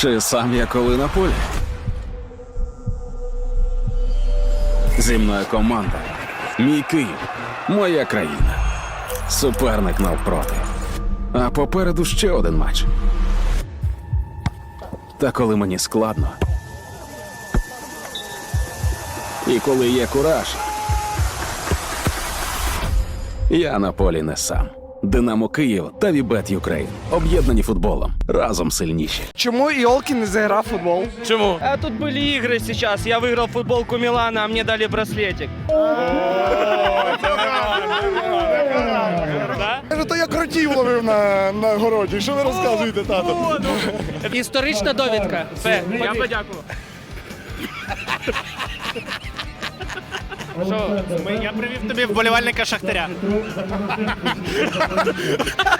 Чи сам я коли на полі? Зі мною команда. Мій Київ, моя країна. Суперник навпроти. А попереду ще один матч. Та коли мені складно. І коли є кураж. Я на полі не сам. Динамо Київ та Вібет Юкрейн. Об'єднані футболом. Разом сильніші. Чому Іолкін не заграв в футбол? Чому? А тут были игры сейчас. Я выиграл футболку Милана, а мне дали браслетик. Каже, то я кротів ловив на, на городі. Що ви розказуєте, тато? Історична довідка. Все, я подякував. Я привів тобі вболівальника Шахтаря.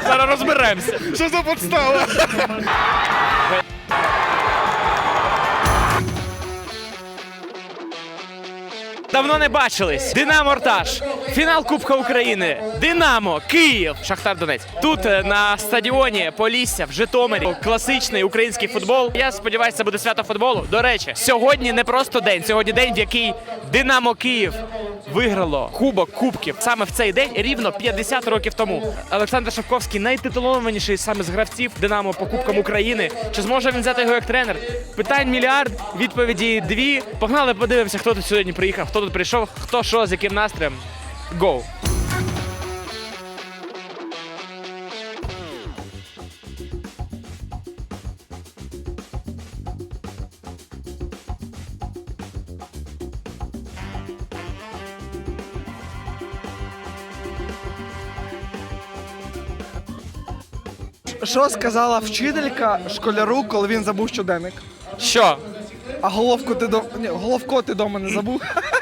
Зараз розберемося. Що за подстава? Давно не бачились. Динамо Ртаж. Фінал Кубка України. Динамо, Київ, Шахтар Донець. Тут е, на стадіоні Полісся в Житомирі. Класичний український футбол. Я сподіваюся, це буде свято футболу. До речі, сьогодні не просто день. Сьогодні день, в який Динамо Київ виграло Кубок Кубків саме в цей день, рівно 50 років тому. Олександр Шовковський найтитулованіший саме з гравців Динамо по Кубкам України. Чи зможе він взяти його як тренер? Питань мільярд, відповіді дві. Погнали, подивимося, хто тут сьогодні приїхав, хто тут прийшов, хто що, з яким настроєм. Гоу! Що сказала вчителька школяру, коли він забув щоденник? Що? А головку ти до... Ні, головко ти дома не забув.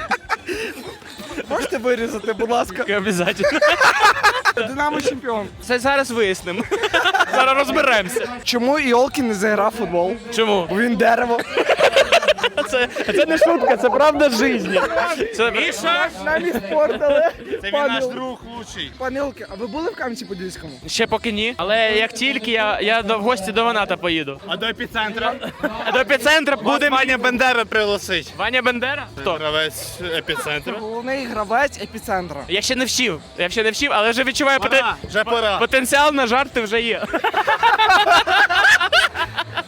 Можете вирізати, будь ласка. Обязательно. Динамо чемпіон. Це зараз вияснимо. Зараз розберемося. Чому Іолкін не заграв футбол? Чому? Бо він дерево. Це, це не шутка, це правда житті. Це... Міша! Нам і. Це він наш друг лучший. Пане Іолкін, а ви були в Кам'янці-Подільському? Ще поки ні. Але як тільки я, я до в гості до Ваната поїду. А до епіцентра До епіцентра буде Ваня Бендера пригласить. Ваня Бендера? Хто? Гравець епіцентру. Головний гравець епіцентра. Я ще не вчив. Я ще не вчив, але вже відчуваю потен... Вже пора. потенціал на жарти вже є.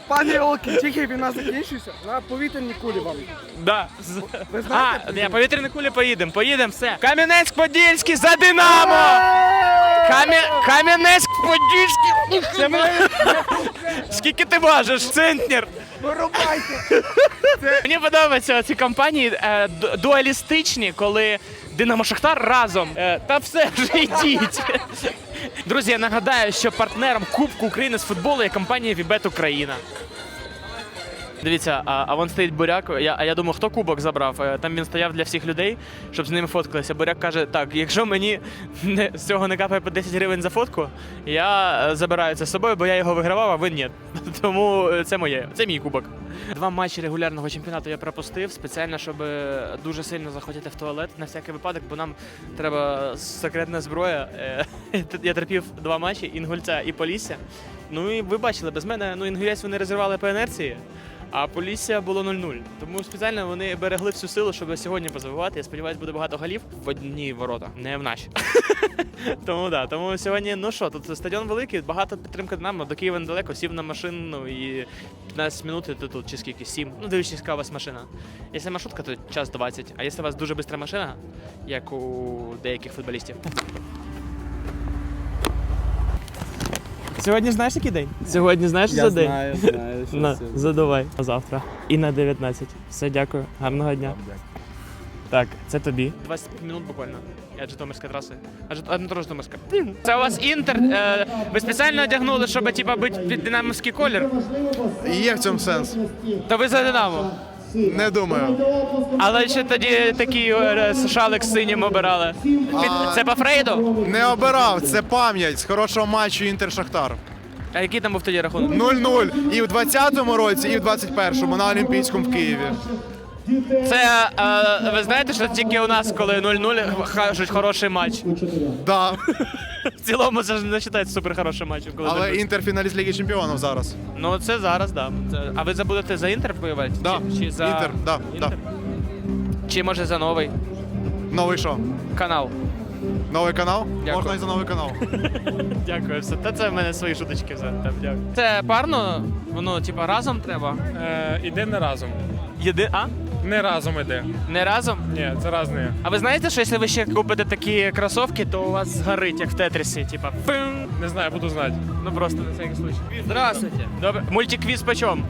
Пане Іолкін, тільки війна закінчується, на повітряні кулі вам. Да. Ви А, знаєте? я повітряні кулі поїдемо, поїдемо, все. Кам'янець-Подільський за Динамо! Кам'я... Кам'янець-Подільський! Це ми... Скільки ти важиш, центнер? Вирубайте! Мені подобаються ці кампанії е, ду- дуалістичні, коли Динамо Шахтар разом. Е, та все вже йдіть. Друзі, я нагадаю, що партнером Кубку України з футболу є компанія Вібет Україна. Дивіться, а, а вон стоїть буряк. Я, а я думаю, хто кубок забрав? Е, Там він стояв для всіх людей, щоб з ними фоткалися. Буряк каже: так, якщо мені не, з цього не капає по 10 гривень за фотку, я е, забираю це з собою, бо я його вигравав, а ви ні. Тому е, це моє, це мій кубок. Два матчі регулярного чемпіонату я пропустив спеціально, щоб дуже сильно захотіти в туалет на всякий випадок, бо нам треба секретна зброя. Я терпів два матчі Інгульця і Полісся. Ну і ви бачили, без мене ну інгулець вони розірвали по інерції. А Полісся було 0-0. Тому спеціально вони берегли всю силу, щоб сьогодні позабивати. Я сподіваюся, буде багато голів в одні ворота, не в наші. тому да, тому сьогодні, ну що, тут стадіон великий, багато підтримки Динамо, до Києва недалеко, сів на машину і 15 минут ти тут, чи скільки, 7. Ну, дивлячись, яка у вас машина. Якщо маршрутка, то час 20. А якщо у вас дуже швидка машина, як у деяких футболістів. Сьогодні знаєш який день? Сьогодні знаєш за день? знаю, знаю. На, задавай завтра. І на 19. Все, дякую. Гарного дня. Так, це тобі. 20 минут буквально. Я Житомирська траса. А Жит... а, Житомирська. Це у вас інтер. Е, ви спеціально одягнули, щоб типа бути під динамовський колір. Є в цьому сенс. То ви за Динамо. Не думаю. Але ще тоді такий е, шалик з синім обирали. Під... Це по Фрейду? Не обирав. Це пам'ять з хорошого матчу Інтер Шахтар. А який там був тоді рахунок? 0-0 і в 20-му році, і в 21-му на Олімпійському в Києві. Це е, ви знаєте, що тільки у нас, коли 0-0, кажуть хороший матч. Да. В цілому це ж не вважається супер хорошим матчем. Коли Але 0-0. інтер фіналіст Ліги Чемпіонів зараз. Ну це зараз, да. Це... А ви забудете за інтер воювати? Да. Чи, чи за Інтер, да, Інтер? Чи може за новий Новий що? канал? Новий канал? Дякую. Можна і за новий канал. Дякую, все. Та це в мене свої шуточки вже. Там, дякую. Це парно, воно типа разом треба. Е, іде не разом. Єди... А? Не разом іде. Не разом? Ні, це різне. А ви знаєте, що якщо ви ще купите такі кросовки, то у вас згорить, як в тетрісі, типа пим. Не знаю, буду знати. Ну просто на всякий случай. Здравствуйте. Добре. Мультиквіз почем?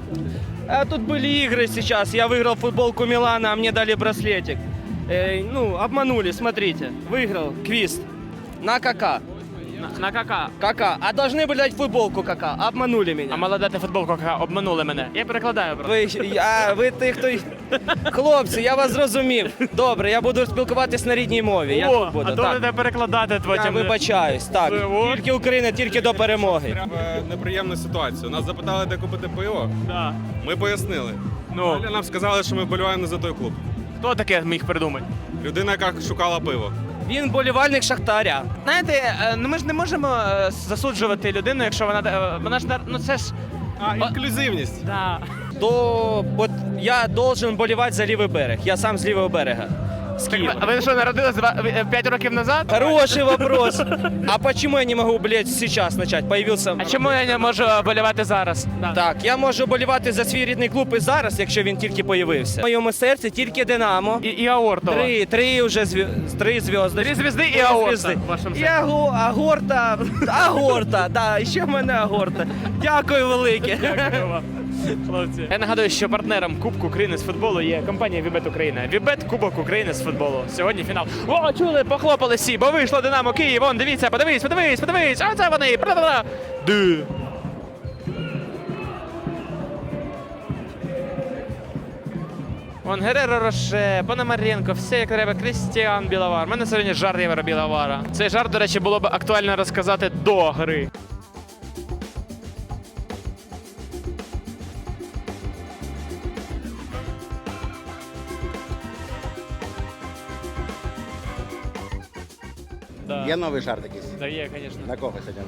А тут были игры сейчас. Я выиграл футболку Милана, а мне дали браслетик. Э, ну, обманули, смотрите. Выиграл квиз. На КК. На, на кака. КК. А должны были дать футболку КК. Обманули А меня. мала дати футболку, яка обманули мене. Я перекладаю, бро. Ви, я, ви ти, хто... Хлопці, я вас зрозумів. Добре, я буду спілкуватись на рідній мові. Я О, тут буду. а то так. будете перекладати Я вибачаюсь. Так, Ви от. тільки Україна, тільки до перемоги. в неприємну ситуацію. Нас запитали, де купити пиво. Да. Ми пояснили. Ну, Далі нам сказали, що ми вболіваємо не за той клуб. хто таке міг придумати? Людина, яка шукала пиво. Він болівальник Шахтаря. Знаєте, е, ну ми ж не можемо е, засуджувати людину, якщо вона е, вона ж нар- ну це ж А, інклюзивність. да. То от я должен болівати за лівий берег. Я сам з лівого берега. З Києва. А ви що народились 5 років назад? Хороший вопрос. А почему я не могу, блядь, сейчас начать? Появился... А чому я не можу болівати зараз? Да. Так, я можу болівати за свій рідний клуб і зараз, якщо він тільки появився. В моєму серці тільки Динамо. І, і аортова. Три, три вже зві... три зв'язки. Три звізди і аорта звізди. І аго... агорта, агорта, да, і ще в мене агорта. Дякую велике. Дякую вам, Хлопці. Я нагадую, що партнером Кубку України з футболу є компанія Вібет Україна. Вібет Кубок України з футболу. Сьогодні фінал. О, чули, похлопали всі, бо вийшло Динамо Київ. Вон, дивіться, подивись, подивись, подивись. А це вони. Бра-бра-бра. Ду. Вон Гереро Роше, Пономаренко, все як треба, Крістіан Біловар. У мене сьогодні жар Євера Біловара. Цей жар, до речі, було б актуально розказати до гри. Да. Є новий жарт якийсь? Да, є, звісно. На кого сьогодні?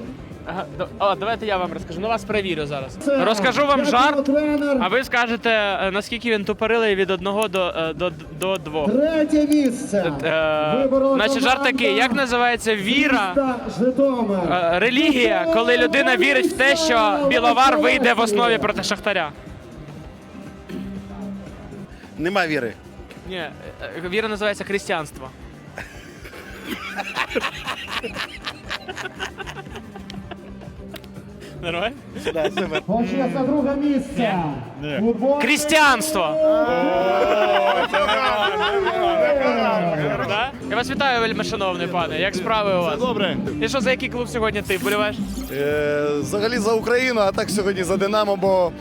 Ага, до- о, давайте я вам розкажу. Ну вас перевірю зараз. Розкажу вам жарт, а ви скажете, е, наскільки він тупорилий від одного до, е, до, до двох. Третє місце. Е, Виборола Значить, жарт команда такий, як називається віра, міста Житомир. е, релігія, коли людина вірить в те, що біловар вийде в основі проти Шахтаря? Нема віри. Ні, е, е, віра називається християнство. Нормально? Почесне друге місце. Футбол. Християнство! Да? Я вас вітаю, вельми шановний пане. Як справи у вас? Добре. І що за який клуб сьогодні ти вболіваєш? Е, взагалі за Україну, а так сьогодні за Динамо, бо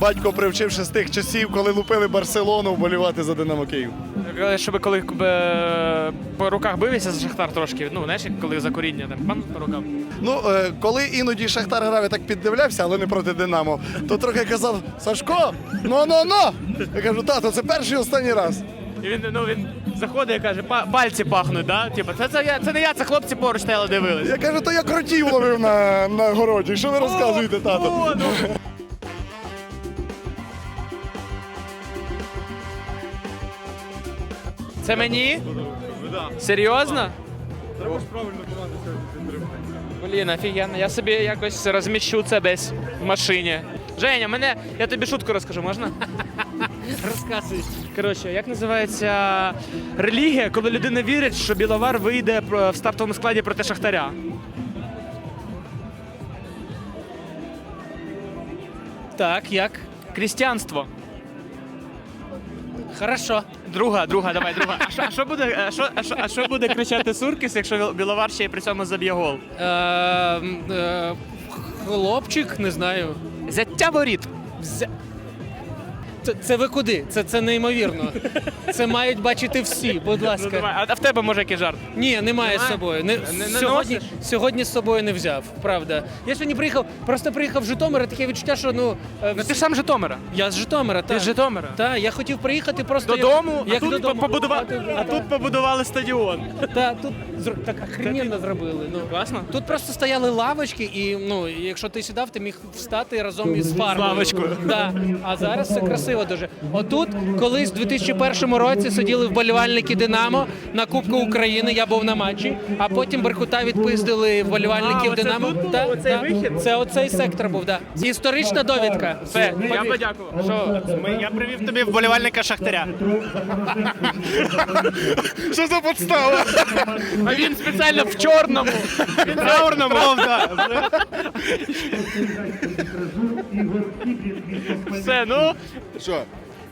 батько привчивши з тих часів, коли лупили Барселону, вболівати за Динамо Київ. Е, Щоб коли е, по руках бився за Шахтар трошки, ну знаєш, коли за коріння там пан по рукам. Ну, е, коли іноді Шахтар грав, я так піддивлявся, але не проти Динамо, то трохи казав: Сашко, ну ну ну Я кажу, тато, це перший і останній раз. І він ну він заходить і каже, пальці пахнуть, да? Типа, це, це, я, це не я, це хлопці поруч стояли дивились. Я кажу, то я кротів ловив на, на городі. Що ви розказуєте, тато? Це мені? Серйозно? Блін, офігенно. Я собі якось розміщу це десь в машині. Женя, мене. Я тобі шутку розкажу, можна? Розказуй. Коротше, як називається релігія, коли людина вірить, що біловар вийде в стартовому складі проти Шахтаря? Так, як? Крістіанство. Хорошо. Друга, друга, давай, друга. А що, а що буде, а що, а що, а що буде кричати Суркіс, якщо Біл- біловар ще й при цьому заб'є гол? Хлопчик, не знаю. Зяття воріт. Це, це ви куди? Це, це неймовірно. Це мають бачити всі, будь Ну, ласка. давай. А а в тебе може який жарт? Ні, немає з собою. Не, Не- не сьогодні, носиш? сьогодні з собою не взяв, правда. Я сьогодні приїхав, просто приїхав в Житомир, і таке відчуття, що ну. е, Ну ти ж сам з Житомира. Я з Житомира, Ти з Житомира. Так, я хотів приїхати просто як- Додому, як, а, тут додому. побудували, а тут побудували стадіон. Та, тут зр- так охрененно зробили. Ну. Класно? Тут просто стояли лавочки, і ну, якщо ти сідав, ти міг встати разом із фарбою. лавочкою. Да. А зараз це красиво дуже. Отут колись в 2001 році сиділи вболівальники Динамо на Кубку України. Я був на матчі, а потім Беркута відпиздили вболівальників А, оце Динамо. тут Та, оцей та. вихід? Це оцей сектор був, да. Історична довідка. Все, я подякував. Що Я привів тобі вболівальника Шахтаря. Що за подстава? А він спеціально в чорному. Він Траурному. Все, ну. Що?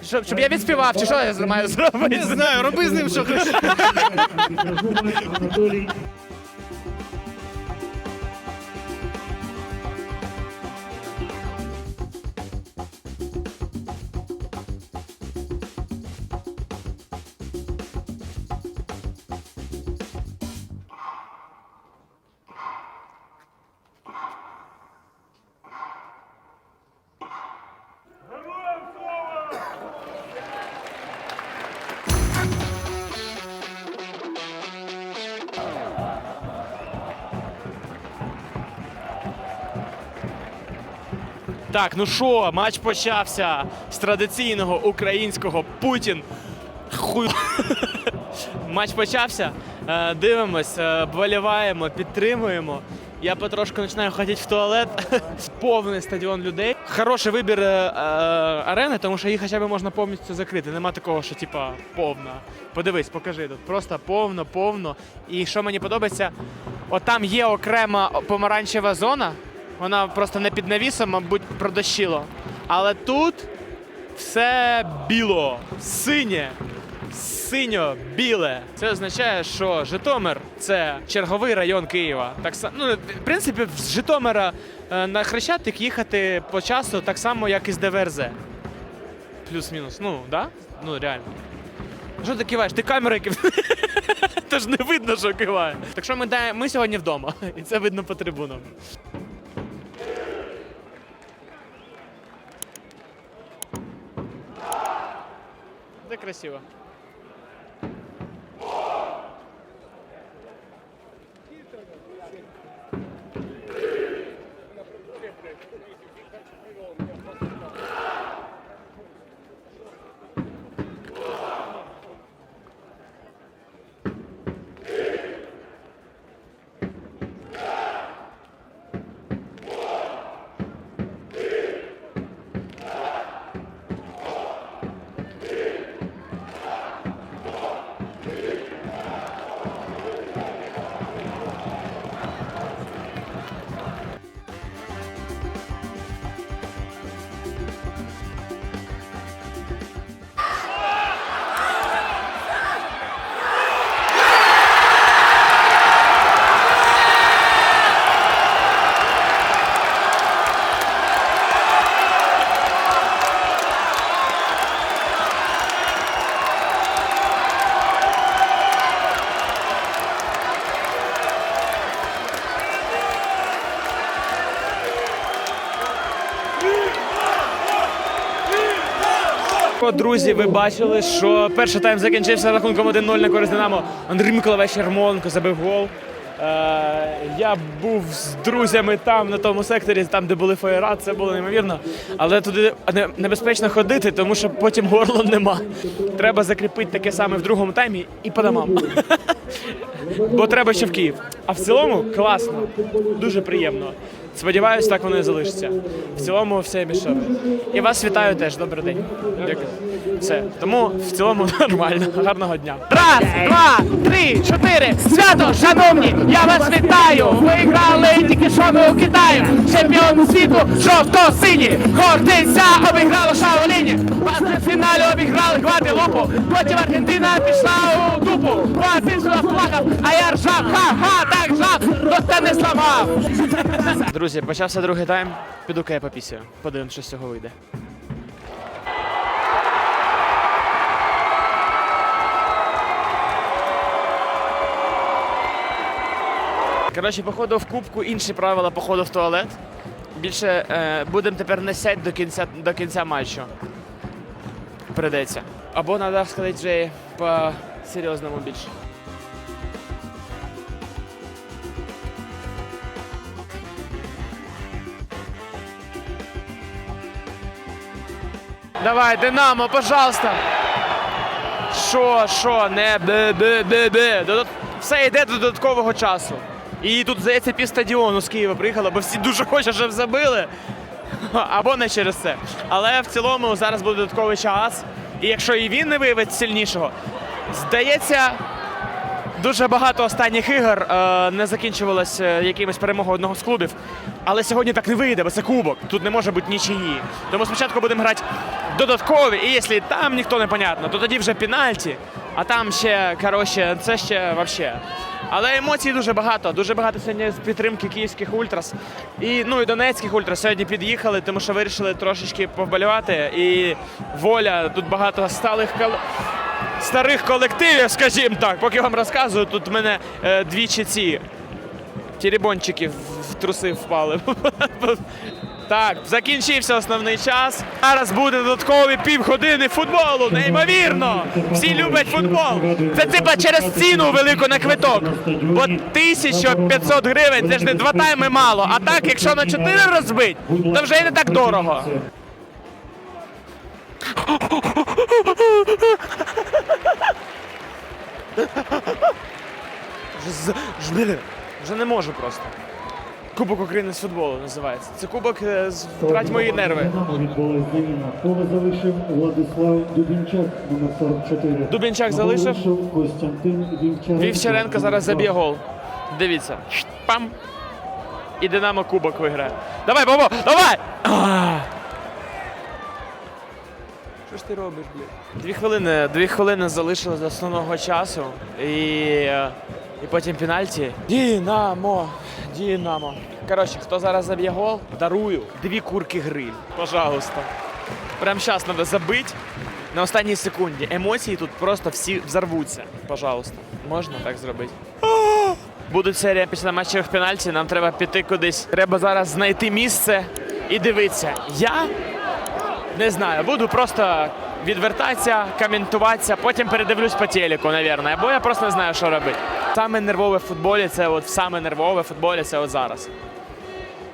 Щоб, щоб я відспівав, чи що я маю зробити? Не знаю, роби з ним що хочеш. Так, ну що, матч почався з традиційного українського Путін. Хуй. Матч почався. Е, Дивимось, е, вболіваємо, підтримуємо. Я потрошку починаю ходити в туалет. Повний стадіон людей. Хороший вибір е, е, арени, тому що її хоча б можна повністю закрити. Нема такого, що типа повна. Подивись, покажи тут. Просто повно, повно. І що мені подобається, отам є окрема помаранчева зона. Вона просто не під навісом, мабуть, продощило. Але тут все біло, синє, синьо-біле. Це означає, що Житомир це черговий район Києва. Так ну, в принципі, з Житомира е, на Хрещатик їхати по часу так само, як і з ДВРЗ. Плюс-мінус. Ну, да? Ну, реально. Що ти киваєш? Ти камера кив... Тож не видно, що киває. Так що ми, ми сьогодні вдома, і це видно по трибунам. Це красиво. Друзі, ви бачили, що перший тайм закінчився рахунком 1-0 на користь Динамо. Андрій Миколаївич Ярмоленко забив гол. Е, я був з друзями там, на тому секторі, там, де були фаєра, це було неймовірно. Але туди небезпечно ходити, тому що потім горла нема. Треба закріпити таке саме в другому таймі і по домам. Бо треба ще в Київ. А в цілому класно, дуже приємно. Сподіваюсь, так воно і залишиться. В цілому все мішок. І вас вітаю теж. Добрий день. Дякую. Все. Тому в цілому нормально. Гарного дня. Раз, два, три, чотири. Свято, шановні! Я вас вітаю! Ви грали тільки що ми у Китаї. Чемпіон світу жовто-сині. Хортиця обіграла Шаоліні. В фіналі обіграли Гваделупу. Потім Аргентина пішла у дупу. Вас сюди плакав, а я ржав. Ха-ха, так жав, доста не сламав. Друзі, почався другий тайм. Піду-ка я попісію. Подивимось, що з цього вийде. Коротше, походу в кубку інші правила походу в туалет. Більше е, будемо тепер не сядь до кінця до кінця матчу. Придеться. Або треба сказати вже по серйозному більше. Давай, Динамо, пожалуйста. Що, що, не бе бе бе бе Все йде до додаткового часу. І тут, здається, пів стадіону з Києва приїхало, бо всі дуже хочуть, щоб забили. Або не через це. Але в цілому зараз буде додатковий час. І якщо і він не виявить сильнішого, здається, дуже багато останніх ігор е, не закінчувалось е, якимось перемогою одного з клубів. Але сьогодні так не вийде, бо це кубок. Тут не може бути нічиї. Тому спочатку будемо грати додаткові, і якщо там ніхто не понятно, то тоді вже пенальті. А там ще, коротше, це ще взагалі. Але емоцій дуже багато. Дуже багато сьогодні з підтримки київських ультрас. І, ну, і донецьких ультрас сьогодні під'їхали, тому що вирішили трошечки повболівати. І воля, тут багато сталих кол... старих колективів, скажімо так. Поки вам розказую, тут в мене е, двічі ці теребончики в труси впали. Так, закінчився основний час. Зараз буде додаткові півгодини футболу. Неймовірно! Всі люблять футбол. Це типа через ціну велику на квиток. Бо 1500 гривень це ж не два тайми мало. А так, якщо на 4 розбить, то вже й не так дорого. Вже не можу просто. Кубок України з футболу називається. Це кубок е, з трать мої нерви. Поле залишив Владислав Дубінчак, номер 44. Дубінчак залишив. Костянтин Вівчаренко. Вівчаренко зараз заб'є гол. Дивіться. Пам. І Динамо кубок виграє. Давай, Бобо! Давай! Що ж ти робиш, блядь? Дві хвилини, дві хвилини залишилось до основного часу. І, е, і потім пенальті. Дінамо! Дінамо. Коротше, хто зараз заб'є гол, дарую дві курки гриль. Пожалуйста. Прямо зараз треба забити на останній секунді. Емоції тут просто всі взорвуться. Пожалуйста. Можна так зробити? Будуть серія після матчів пенальті, нам треба піти кудись. Треба зараз знайти місце і дивитися. Я не знаю, буду просто відвертатися, коментуватися, потім передивлюсь по телеку, напевно. Або я просто не знаю, що робити. Саме нервове в футболі це от саме нервове в футболі це от зараз.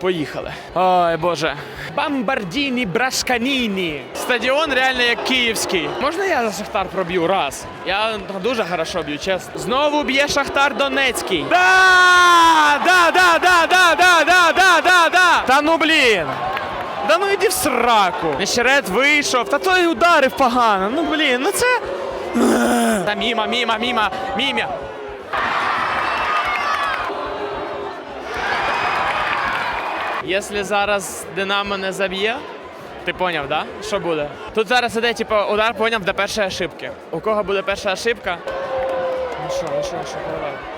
Поїхали. Ой, Боже. Бамбардіні Брашканіні. Стадіон реально як київський. Можна я за Шахтар проб'ю раз? Я дуже хорошо б'ю, чесно. Знову б'є Шахтар Донецький. Да! Да, да, да, да, да, да, да, да, да. Та ну блін. Да ну іди в сраку. Нещерет вийшов. Та той ударив погано. Ну блін, ну це. Та міма, міма, міма, мімя. Якщо зараз Динамо не заб'є, ти поняв, да? Що буде? Тут зараз іде, типу, удар поняв до першої ошибки. У кого буде перша ошибка? Ну що, ну що, що, давай.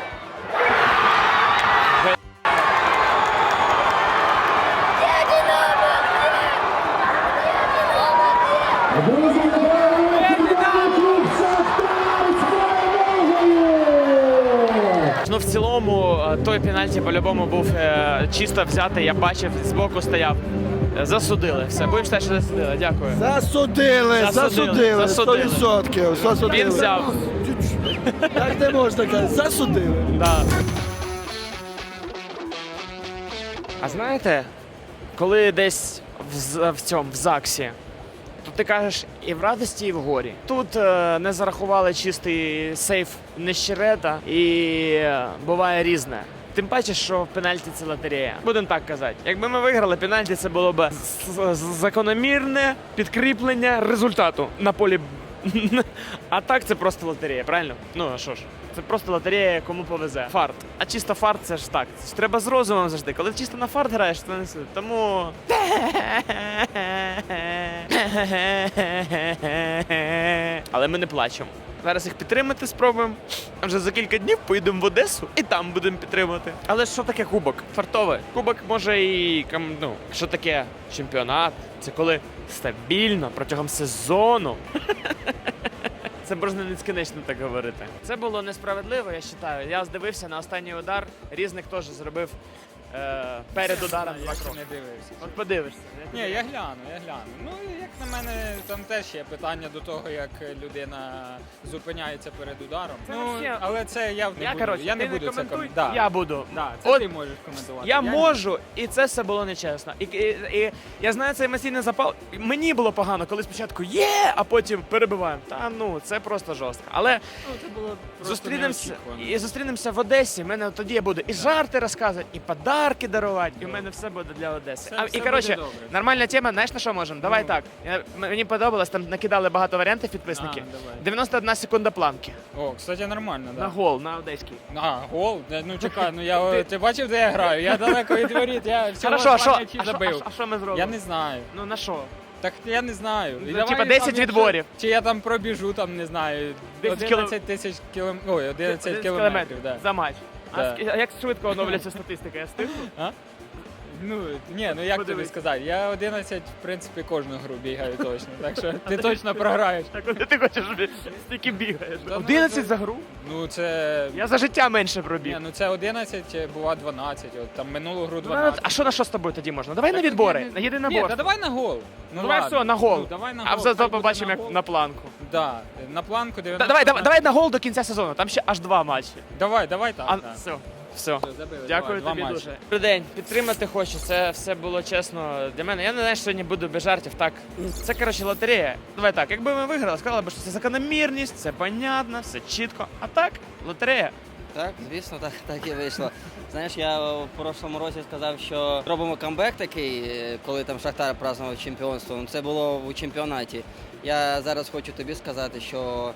Той пенальті по-любому був е, чисто взятий, я бачив, збоку стояв. Е, Засудили. Все, будемо считати, що засудили. Дякую. Засудили, Засудили, засудили, засудили. 100%. Засудили. Він взяв. Так не можна казати, засудили. Да. А знаєте, коли десь в, в цьому в ЗАГСі, то ти кажеш і в радості, і в горі. Тут е, не зарахували чистий сейф нещерета, і е, буває різне. Тим паче, що пенальті це лотерея. Будемо так казати. Якби ми виграли пенальті, це було б закономірне підкріплення результату на полі. А так це просто лотерея, правильно? Ну а що ж? Це просто лотерея, кому повезе. Фарт. А чисто фарт це ж так. Це ж треба з розумом завжди. Коли чисто на фарт граєш, то не суть. Тому. Але ми не плачемо. Зараз їх підтримати спробуємо. А вже за кілька днів поїдемо в Одесу і там будемо підтримувати. Але що таке кубок? Фартове. Кубок може і ну, що таке чемпіонат? Це коли стабільно протягом сезону Це можна нескінченно так говорити. Це було несправедливо, я вважаю. Я здивився на останній удар. Різник теж зробив е, перед ударом два кроки. не дивився. От подивишся. Ні, я гляну, я гляну. Ну, як на мене, там теж є питання до того, як людина зупиняється перед ударом. Це ну, вообще- але це я не Я, буду. коротше, я не ти буду це коментуй, коментувати. Да. я буду. Да, це От ти можеш коментувати. Я можу, і це все було нечесно. І, і, і я знаю цей емоційний запал. Мені було погано, коли спочатку є, а потім перебиваємо. Та ну це просто жорстко. Але Ну, це було просто зустрінемося неочікувано. і зустрінемося в Одесі. в Мене тоді я буду і жарти розказувати, і подарки дарувати. І в мене все буде для Одеси. Це а, все і коротше, буде добре. нормальна тема. Знаєш на що можемо? Давай Ну. так. Я, мені подобалось, там накидали багато варіантів підписники. А, давай. 91 секунда планки. О, кстати, нормально, да. На гол, на одеський. А, гол? Е, Ну чекай, ну я ти бачив, де я граю? Я далеко від воріт, я всього Хорошо, а два м'ячі а що, забив. а що ми зробимо? Я не знаю. Ну на що? Так я не знаю. Ну, типа там, 10 якщо- відборів. Чи я там пробіжу, там, не знаю, 10 11 тисяч кілометрів. Ой, 11 11 кілометрів, да. за матч. А ск- а як швидко оновлюється статистика? Я встиг? Ну, ні, ну як тобі Подивись. сказати, я 11, в принципі, кожну гру бігаю точно, так що ти точно програєш. Так куди ти хочеш бі- стільки бігаєш? Та ну, 11 за гру? Ну це. Я за життя менше пробіг. Ні, ну це 11, бува 12, от там минулу гру Ну, 12. а що на що з тобою тоді можна? Давай на відбори, на Ні, єдиноборство. та давай на гол. Ну, давай ладно. все, на гол. Ну, давай на А гол. зато хай буде побачимо, на як гол. на планку. Да, на планку 90. Давай, давай, давай на гол до кінця сезону. Там ще аж два матчі. Давай, давай так. А, так. все. Все. Забили, Дякую давай, тобі дуже. Добрий день. Підтримати хочу. Це все було чесно для мене. Я не знаю, що сьогодні буду без жартів. Так, це коротше лотерея. Давай так. Якби ми виграли, сказали б, що це закономірність, це понятно, все чітко. А так, лотерея. Так, звісно, так, так і вийшло. Знаєш, я в прошлому році сказав, що робимо камбек такий, е, коли там Шахтар празнував чемпіонство. Ну, Це було у чемпіонаті. Я зараз хочу тобі сказати, що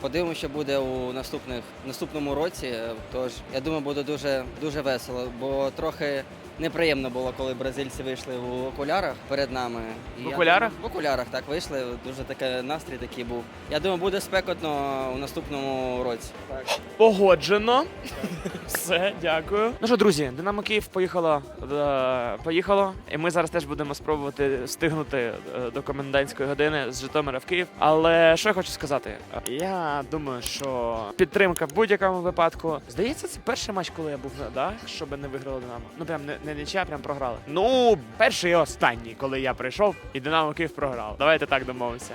подивимося, що буде у наступних наступному році. Тож я думаю, буде дуже дуже весело, бо трохи неприємно було, коли бразильці вийшли в окулярах перед нами. І В я окулярах? думаю, в окулярах так вийшли. Дуже такий настрій такий був. Я думаю, буде спекотно у наступному році. Так. Погоджено. Все, дякую. Ну що, друзі, Динамо Київ поїхало, е, поїхало. І ми зараз теж будемо спробувати встигнути е, до комендантської години з Житомира в Київ. Але що я хочу сказати? Я думаю, що підтримка в будь-якому випадку. Здається, це перший матч, коли я був, да? щоб не виграло Динамо. Ну прям не, не нічия, прям програли. Ну, перший і останній, коли я прийшов, і Динамо Київ програв. Давайте так домовимося.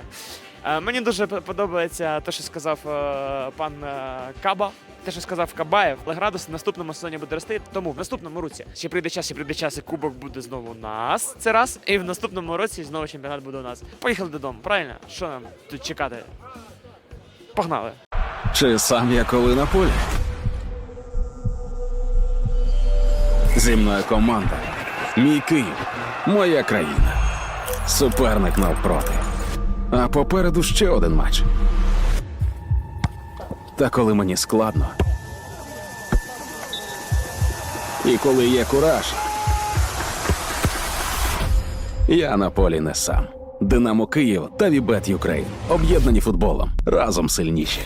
Е, Мені дуже подобається те, що сказав е, пан е, Каба. Те, що сказав Кабаєв, але градус в наступному сезоні буде рости. Тому в наступному році ще прийде час, ще прийде час, і кубок буде знову у нас. Це раз. І в наступному році знову чемпіонат буде у нас. Поїхали додому, правильно? Що нам тут чекати? Погнали. Чи сам я коли на полі? Зі мною команда. Мій Київ, моя країна. Суперник навпроти. А попереду ще один матч. Та коли мені складно. І коли є кураж. Я на полі не сам. Динамо Київ та Вібет Юкрейн. Об'єднані футболом. Разом сильніші.